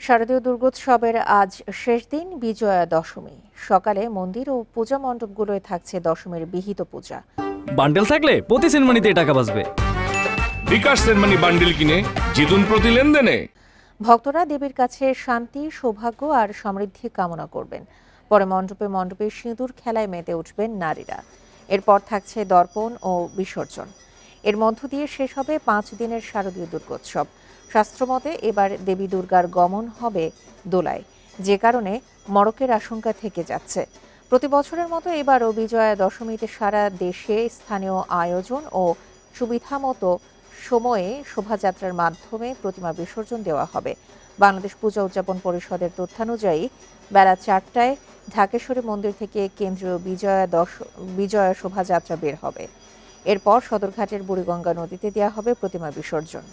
শারদীয় দুর্গোৎসবের আজ শেষ দিন বিজয়া দশমী। সকালে মন্দির ও পূজা মণ্ডপগুলোয় থাকছে দশমীর বিহিত পূজা। বান্ডেল থাকলে প্রতি সেনমানিতে টাকা বাঁচবে। বিকাশ সেনমানি বান্ডিল কিনে জিতুন প্রতি লেনদেনে। ভক্তরা দেবীর কাছে শান্তি সৌভাগ্য আর সমৃদ্ধি কামনা করবেন। পরে মণ্ডপে মণ্ডপে সিঁদুর খেলায় মেতে উঠবেন নারীরা। এরপর থাকছে দর্পণ ও বিসর্জন। এর মধ্য দিয়ে শেষ হবে পাঁচ দিনের শারদীয় দুর্গোৎসব। শাস্ত্রমতে এবার দেবী দুর্গার গমন হবে দোলায়, যে কারণে মরকের আশঙ্কা থেকে যাচ্ছে। প্রতি বছরের মতো এবারও বিজয়া দশমীতে সারা দেশে স্থানীয় আয়োজন ও সুবিধা মতো সময়ে শোভাযাত্রার মাধ্যমে প্রতিমা বিসর্জন দেওয়া হবে। বাংলাদেশ পূজা উদযাপন পরিষদের তথ্যানুযায়ী বেলা চারটায় ঢাকেশ্বরী মন্দির থেকে কেন্দ্রীয় বিজয়া দশ বিজয়া শোভাযাত্রা বের হবে। এরপর সদরঘাটের বুড়িগঙ্গা নদীতে দেওয়া হবে প্রতিমা বিসর্জন।